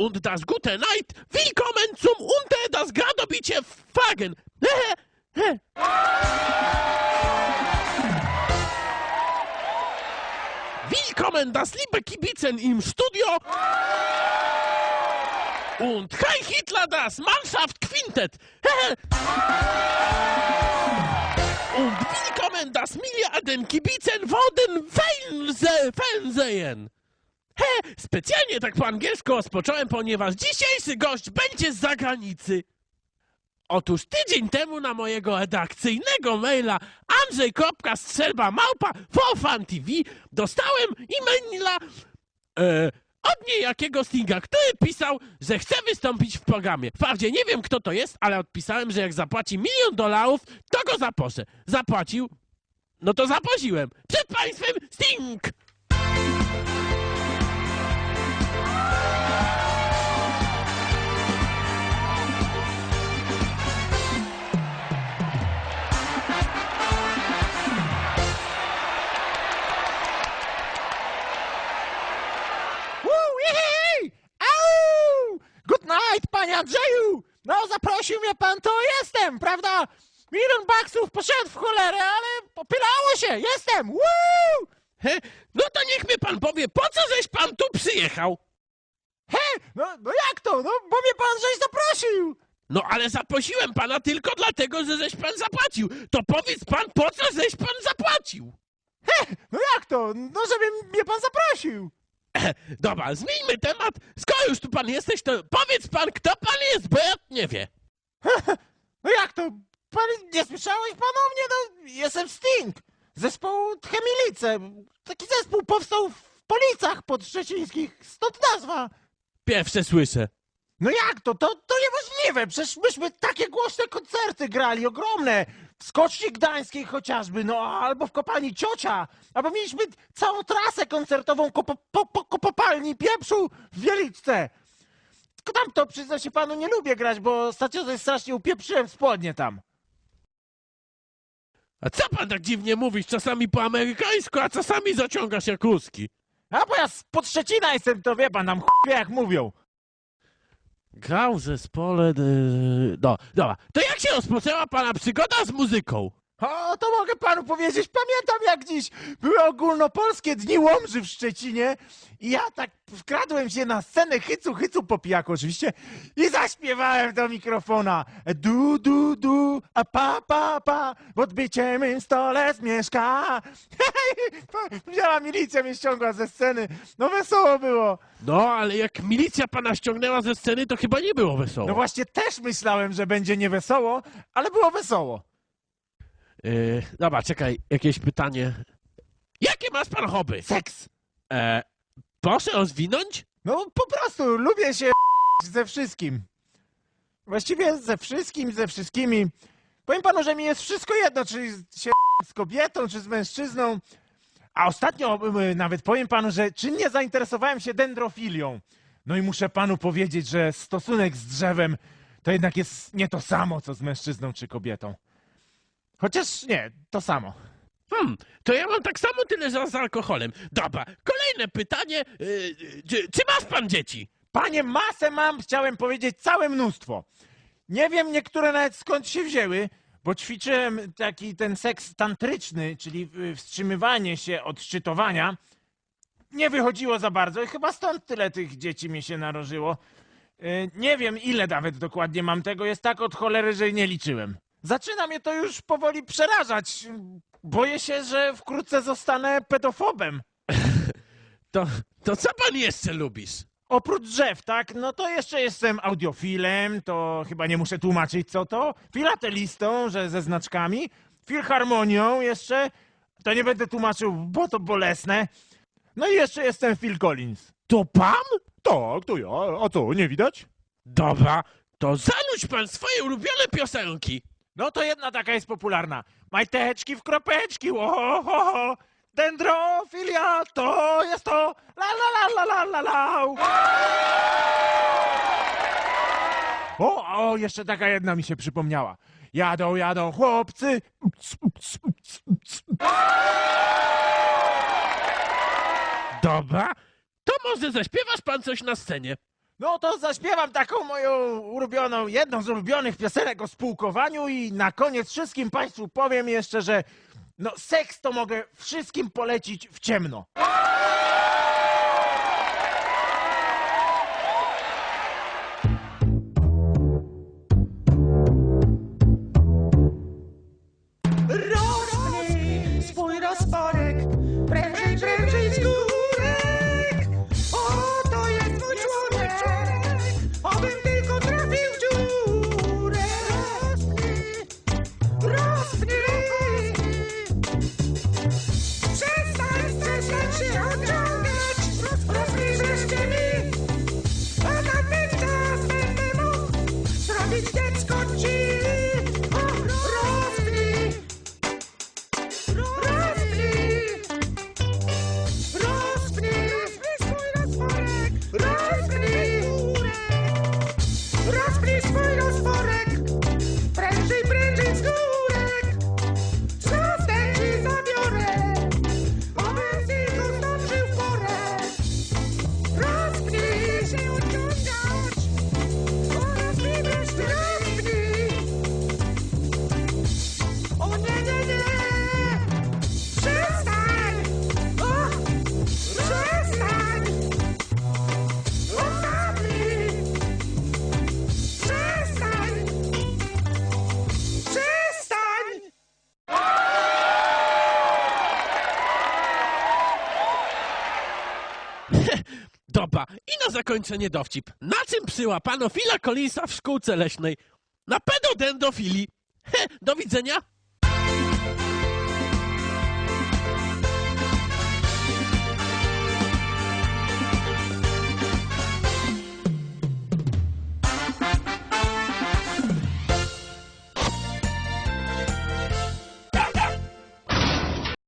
und das gute Night. Willkommen zum Unter das Gradobicie Fagen. Willkommen, das liebe Kibitzen im Studio. Und Heil Hitler, das Mannschaft Quintet. Und willkommen, das Milliarden Kibitzen vor den Fernseh Fernsehen. He, specjalnie tak po angielsku rozpocząłem, ponieważ dzisiejszy gość będzie z zagranicy. Otóż tydzień temu na mojego redakcyjnego maila andrzej.strzelba małpa TV dostałem e-maila e, od niejakiego Stinga, który pisał, że chce wystąpić w programie. Wprawdzie nie wiem kto to jest, ale odpisałem, że jak zapłaci milion dolarów, to go zaproszę. Zapłacił, no to zaprosiłem. Przed państwem Sting! Night, panie Andrzeju! No, zaprosił mnie pan, to jestem, prawda? Milion baksów poszedł w cholerę, ale popylało się, jestem! Woo! He, no to niech mi pan powie, po co żeś pan tu przyjechał? He, no, no jak to? No, bo mnie pan żeś zaprosił! No ale zaprosiłem pana tylko dlatego, że żeś pan zapłacił. To powiedz pan, po co żeś pan zapłacił? No jak to? No, żeby mnie pan zaprosił! Dobra, zmieńmy temat. Skoro już tu pan jesteś, to powiedz pan, kto pan jest, bo ja nie wie. No jak to? Pan nie słyszałeś pan o mnie? No, jestem Sting! Zespołu Chemilice. Taki zespół powstał w Policach podszczecińskich, stąd nazwa. Pierwsze słyszę. No jak to? To, to niemożliwe! Przecież myśmy takie głośne koncerty grali, ogromne! W Skoczni Gdańskiej chociażby, no albo w kopalni Ciocia, albo mieliśmy całą trasę koncertową po, po, kopalni pieprzu w Wieliczce. Tylko tam to, przyznam się panu, nie lubię grać, bo ostatnio coś strasznie upieprzyłem spodnie tam. A co pan tak dziwnie mówisz? Czasami po amerykańsku, a czasami zaciągasz jak ruski. A bo ja z Szczecina jestem, to wie pan, tam ch**wie jak mówią. Grał w zespole... Yy... No, dobra. To jak się rozpoczęła pana przygoda z muzyką? O, to mogę panu powiedzieć. Pamiętam jak dziś były ogólnopolskie dni Łomży w Szczecinie i ja tak wkradłem się na scenę hycu, hycu po pijaku oczywiście i zaśpiewałem do mikrofona. Du, du, du, a pa, pa, pa, w odbiciem stole mieszka. Wzięła milicja, mnie ściągła ze sceny. No wesoło było. No, ale jak milicja pana ściągnęła ze sceny, to chyba nie było wesoło. No właśnie też myślałem, że będzie niewesoło, ale było wesoło. Yy, dobra, czekaj, jakieś pytanie. Jakie masz pan hobby? Seks. E, proszę rozwinąć? No po prostu lubię się ze wszystkim. Właściwie ze wszystkim, ze wszystkimi. Powiem panu, że mi jest wszystko jedno, czy się z kobietą, czy z mężczyzną. A ostatnio nawet powiem panu, że czynnie zainteresowałem się dendrofilią. No i muszę panu powiedzieć, że stosunek z drzewem to jednak jest nie to samo, co z mężczyzną czy kobietą. Chociaż nie, to samo. Hmm, to ja mam tak samo tyle za z alkoholem. Dobra, kolejne pytanie. Yy, czy, czy masz pan dzieci? Panie, masę mam, chciałem powiedzieć, całe mnóstwo. Nie wiem niektóre nawet skąd się wzięły, bo ćwiczyłem taki ten seks tantryczny, czyli y, wstrzymywanie się od szczytowania. Nie wychodziło za bardzo i chyba stąd tyle tych dzieci mi się narożyło. Y, Nie wiem ile nawet dokładnie mam tego, jest tak od cholery, że nie liczyłem. Zaczyna mnie to już powoli przerażać. Boję się, że wkrótce zostanę pedofobem. To, to co pan jeszcze lubisz? Oprócz drzew, tak? No to jeszcze jestem audiofilem, to chyba nie muszę tłumaczyć co to. Filatelistą, że ze znaczkami. Filharmonią jeszcze, to nie będę tłumaczył, bo to bolesne. No i jeszcze jestem Phil Collins. To pan? Tak, to ja. A co, nie widać? Dobra, to zanudź pan swoje ulubione piosenki. No to jedna taka jest popularna. Majteczki w kropeczki, ohoho. Dendrofilia, to jest to. La la la la la la la. O, o, jeszcze taka jedna mi się przypomniała. Jadą, jadą chłopcy. Dobra, to może zaśpiewasz pan coś na scenie. No to zaśpiewam taką moją ulubioną, jedną z ulubionych piosenek o spółkowaniu i na koniec wszystkim Państwu powiem jeszcze, że no seks to mogę wszystkim polecić w ciemno. I na zakończenie dowcip. Na czym przyłapano Phila Collinsa w szkółce leśnej? Na pedodendofilii. He, do widzenia.